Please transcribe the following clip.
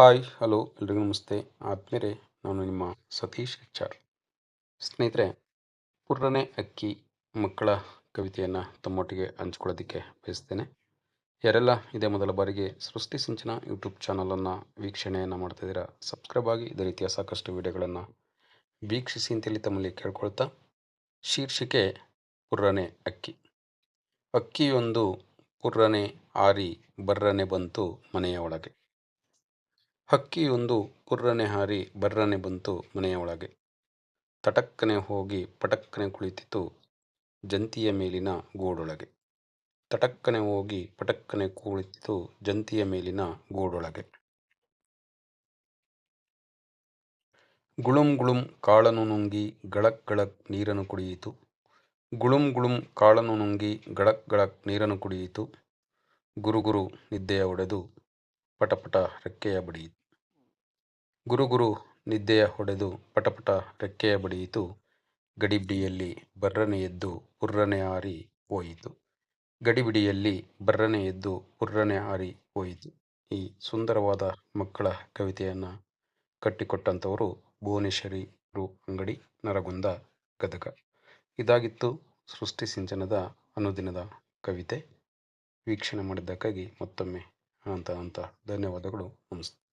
Hi, hello, ಎಲ್ರಿಗೂ ನಮಸ್ತೆ. ಆದ್ಮೇಲೆ ನಾನು ನಿಮ್ಮ ಸತೀಶ್ ಎಚ್ ಸ್ನೇಹಿತರೆ ಪುರ್ರನೆ ಅಕ್ಕಿ ಮಕ್ಕಳ ಕವಿತೆಯನ್ನು ತಮ್ಮೊಟ್ಟಿಗೆ ಹಂಚ್ಕೊಳ್ಳೋದಕ್ಕೆ ಬಯಸ್ತೇನೆ. ಯಾರೆಲ್ಲ ಇದೇ ಮೊದಲ ಬಾರಿಗೆ ಸೃಷ್ಟಿ ಸಿಂಚನ ಯೂಟ್ಯೂಬ್ ಚಾನಲನ್ನು ವೀಕ್ಷಣೆಯನ್ನು ಮಾಡ್ತಾಯಿದ್ದೀರಾ ಸಬ್ಸ್ಕ್ರೈಬ್ ಆಗಿ ಇದೇ ರೀತಿಯ ಸಾಕಷ್ಟು ವಿಡಿಯೋಗಳನ್ನು ವೀಕ್ಷಿಸಿ ಅಂತೇಳಿ ತಮ್ಮಲ್ಲಿ ಕೇಳ್ಕೊಳ್ತಾ, ಶೀರ್ಷಿಕೆ ಪುರ್ರನೆ ಅಕ್ಕಿ. ಅಕ್ಕಿಯೊಂದು ಪುರ್ರನೆ ಆರಿ ಬರ್ರನೆ ಬಂತು ಮನೆಯ ಒಳಗೆ. ಹಕ್ಕಿಯೊಂದು ಕುರ್ರನೆ ಹಾರಿ ಬರ್ರನೆ ಬಂತು ಮನೆಯ ಒಳಗೆ. ತಟಕ್ಕನೆ ಹೋಗಿ ಪಟಕ್ಕನೆ ಕುಳಿತಿತು ಜಂತಿಯ ಮೇಲಿನ ಗೂಡೊಳಗೆ. ತಟಕ್ಕನೆ ಹೋಗಿ ಪಟಕ್ಕನೆ ಕುಳಿತಿತು ಜಂತಿಯ ಮೇಲಿನ ಗೂಡೊಳಗೆ. ಗುಳುಂ ಗುಳುಂ ಕಾಳನು ನುಂಗಿ ಗಳಕ್ ಗಳಕ್ ನೀರನ್ನು ಕುಡಿಯಿತು. ಗುಳುಂ ಗುಳುಂ ಕಾಳನು ನುಂಗಿ ಗಳಕ್ ಗಳಕ್ ನೀರನ್ನು ಕುಡಿಯಿತು. ಗುರುಗುರು ನಿದ್ದೆಯ ಒಡೆದು ಪಟಪಟ ರೆಕ್ಕೆಯ ಬಡಿಯಿತು. ಗುರುಗುರು ನಿದ್ದೆಯ ಹೊಡೆದು ಪಟಪಟ ರೆಕ್ಕೆಯ ಬಡಿಯಿತು. ಗಡಿಬಿಡಿಯಲ್ಲಿ ಬರ್ರನೆ ಎದ್ದು ಪುರ್ರನೆ ಹಾರಿ ಹೋಯಿತು. ಗಡಿಬಿಡಿಯಲ್ಲಿ ಬರ್ರನೆ ಎದ್ದು ಪುರ್ರನೆ ಹಾರಿ ಹೋಯಿತು. ಈ ಸುಂದರವಾದ ಮಕ್ಕಳ ಕವಿತೆಯನ್ನು ಕಟ್ಟಿಕೊಟ್ಟಂಥವರು ಭುವನೇಶ್ವರಿ ರು ಅಂಗಡಿ, ನರಗುಂದ, ಗದಗ. ಇದಾಗಿತ್ತು ಸೃಷ್ಟಿ ಸಿಂಚನದ ಅನುದಿನದ ಕವಿತೆ. ವೀಕ್ಷಣೆ ಮಾಡಿದ್ದಕ್ಕಾಗಿ ಮತ್ತೊಮ್ಮೆ ಅಂತ ಅಂತ ಧನ್ಯವಾದಗಳು. ನಮಸ್ತೆ.